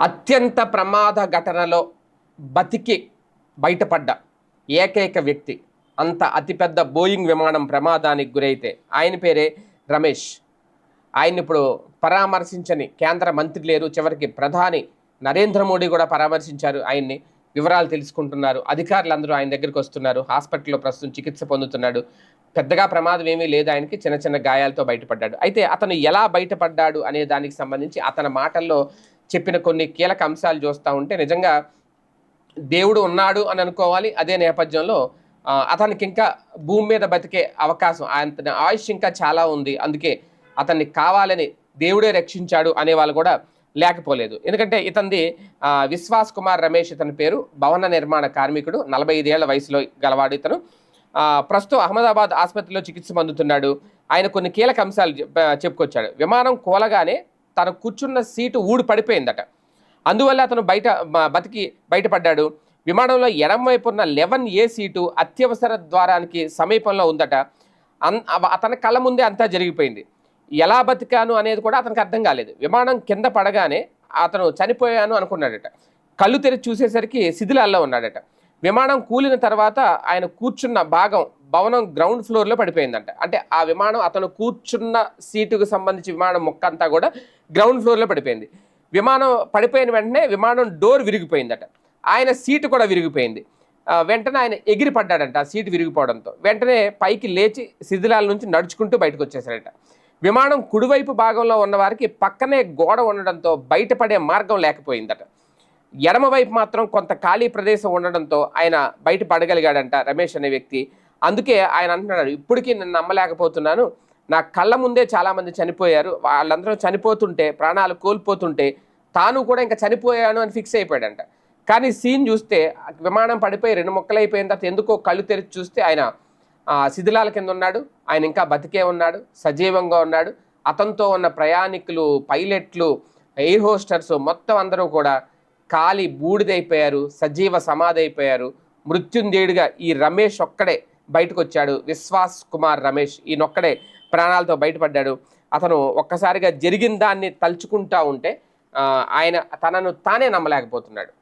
అత్యంత ప్రమాద ఘటనలో బతికి బయటపడ్డ ఏకైక వ్యక్తి అంత అతిపెద్ద బోయింగ్ విమానం ప్రమాదానికి గురైతే ఆయన పేరే రమేష్. ఆయన ఇప్పుడు పరామర్శించని కేంద్ర మంత్రి లేరు. చివరికి ప్రధాని నరేంద్ర మోడీ కూడా పరామర్శించారు. ఆయన్ని వివరాలు తెలుసుకుంటున్నారు. అధికారులందరూ ఆయన దగ్గరికి వస్తున్నారు. హాస్పిటల్లో ప్రస్తుతం చికిత్స పొందుతున్నాడు. పెద్దగా ప్రమాదం ఏమీ లేదు. ఆయనకి చిన్న చిన్న గాయాలతో బయటపడ్డాడు. అయితే అతను ఎలా బయటపడ్డాడు అనే దానికి సంబంధించి అతని మాటల్లో చెప్పిన కొన్ని కీలక అంశాలు చూస్తూ ఉంటే నిజంగా దేవుడు ఉన్నాడు అని అనుకోవాలి. అదే నేపథ్యంలో అతనికి ఇంకా భూమి మీద బతికే అవకాశం ఆయన ఆయుష్ ఇంకా చాలా ఉంది. అందుకే అతన్ని కావాలని దేవుడే రక్షించాడు అనే వాళ్ళు కూడా లేకపోలేదు. ఎందుకంటే ఇతంది విశ్వాస్ కుమార్ రమేష్ ఇతని పేరు. భవన నిర్మాణ కార్మికుడు నలభై ఐదేళ్ళ వయసులో గలవాడు ఇతను. ప్రస్తుతం అహ్మదాబాద్ ఆసుపత్రిలో చికిత్స పొందుతున్నాడు. ఆయన కొన్ని కీలక అంశాలు చెప్- చెప్పుకొచ్చాడు. విమానం కూలగానే తను కూర్చున్న సీటు ఊడి పడిపోయిందట. అందువల్ల అతను బయట బతికి బయటపడ్డాడు. విమానంలో ఎడం వైపు ఉన్న లెవెన్ ఏ సీటు అత్యవసర ద్వారానికి సమీపంలో ఉందట. అన్ అతని కళ్ళ ముందే అంతా జరిగిపోయింది. ఎలా బతికాను అనేది కూడా అతనికి అర్థం కాలేదు. విమానం కింద పడగానే అతను చనిపోయాను అనుకున్నాడట. కళ్ళు తెరిచి చూసేసరికి శిథిలాల్లో ఉన్నాడట. విమానం కూలిన తర్వాత ఆయన కూర్చున్న భాగం భవనం గ్రౌండ్ ఫ్లోర్లో పడిపోయిందంట. అంటే ఆ విమానం అతను కూర్చున్న సీటుకు సంబంధించి విమానం మొక్క అంతా కూడా గ్రౌండ్ ఫ్లోర్లో పడిపోయింది. విమానం పడిపోయిన వెంటనే విమానం డోర్ విరిగిపోయిందట. ఆయన సీటు కూడా విరిగిపోయింది. వెంటనే ఆయన ఎగిరి పడ్డాడంట ఆ సీటు విరిగిపోవడంతో. వెంటనే పైకి లేచి శిథిలాల నుంచి నడుచుకుంటూ బయటకు వచ్చేసాడట విమానం కుడివైపు భాగంలో ఉన్న వారికి పక్కనే గోడ ఉండడంతో బయటపడే మార్గం లేకపోయిందట. ఎడమవైపు మాత్రం కొంత ఖాళీ ప్రదేశం ఉండడంతో ఆయన బయట పడగలిగాడంట రమేష్ అనే వ్యక్తి. అందుకే ఆయన అంటున్నాడు ఇప్పటికీ నేను నమ్మలేకపోతున్నాను. నా కళ్ళ ముందే చాలామంది చనిపోయారు. వాళ్ళందరూ చనిపోతుంటే ప్రాణాలు కోల్పోతుంటే తాను కూడా ఇంకా చనిపోయాను అని ఫిక్స్ అయిపోయాడంట. కానీ సీన్ చూస్తే విమానం పడిపోయి రెండు ముక్కలు అయిపోయిన తర్వాత ఎందుకో కళ్ళు తెరిచి చూస్తే ఆయన శిథిలాల కింద ఉన్నాడు. ఆయన ఇంకా బతికే ఉన్నాడు. సజీవంగా ఉన్నాడు. అతనితో ఉన్న ప్రయాణికులు పైలట్లు ఎయిర్ హోస్టర్స్ మొత్తం అందరూ కూడా కాలి బూడిదైపోయారు. సజీవ సమాధి అయిపోయారు. మృత్యుందేడుగా ఈ రమేష్ ఒక్కడే బయటకు వచ్చాడు విశ్వాస్ కుమార్ రమేష్ ఈయనొక్కడే ప్రాణాలతో బయటపడ్డాడు. అతను ఒక్కసారిగా జరిగిన దాన్ని తలుచుకుంటా ఉంటే ఆయన తనను తానే నమ్మలేకపోతున్నాడు.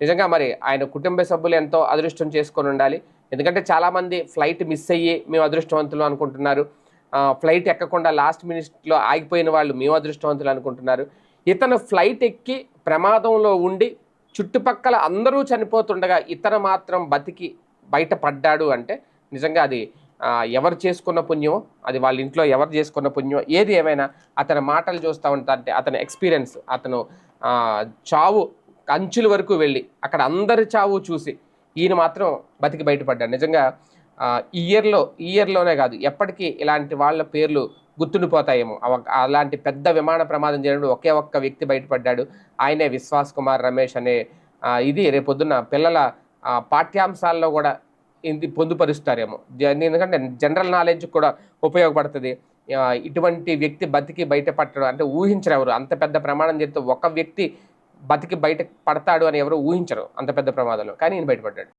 నిజంగా మరి ఆయన కుటుంబ సభ్యులు ఎంతో అదృష్టం చేసుకొని ఉండాలి. ఎందుకంటే చాలామంది ఫ్లైట్ మిస్ అయ్యి మేము అదృష్టవంతులు అనుకుంటున్నారు. ఫ్లైట్ ఎక్కకుండా లాస్ట్ మినిట్లో ఆగిపోయిన వాళ్ళు మేము అదృష్టవంతులు అనుకుంటున్నారు. ఇతను ఫ్లైట్ ఎక్కి ప్రమాదంలో ఉండి చుట్టుపక్కల అందరూ చనిపోతుండగా ఇతను మాత్రం బతికి బయటపడ్డాడు అంటే నిజంగా అది ఎవరు చేసుకున్న పుణ్యం అది వాళ్ళ ఇంట్లో ఎవరు చేసుకున్న పుణ్యం ఏది ఏమైనా అతని మాటలు చూస్తూ ఉంటారంటే అతని ఎక్స్పీరియన్స్ అతను చావు అంచుల వరకు వెళ్ళి అక్కడ అందరి చావు చూసి ఈయన మాత్రం బతికి బయటపడ్డాడు. నిజంగా ఈ ఇయర్లో ఈ ఇయర్లోనే కాదు ఎప్పటికీ ఇలాంటి వాళ్ళ పేర్లు గుర్తుండిపోతాయేమో. అలాంటి పెద్ద విమాన ప్రమాదం జరిగిన ఒకే ఒక్క వ్యక్తి బయటపడ్డాడు. ఆయనే విశ్వాస్ కుమార్ రమేష్ అనే ఇది రేపొద్దున్న పిల్లల పాఠ్యాంశాల్లో కూడా ఇది పొందుపరుస్తారేమో. ఎందుకంటే జనరల్ నాలెడ్జ్ కూడా ఉపయోగపడుతుంది. ఇటువంటి వ్యక్తి బతికి బయటపడడం అంటే ఊహించరు ఎవరు. అంత పెద్ద ప్రమాదం చేస్తే ఒక వ్యక్తి బతికి బయట పడతాడు అని ఎవరు ఊహించరు అంత పెద్ద ప్రమాదంలో. కానీ ఈయన బయటపడ్డాడు.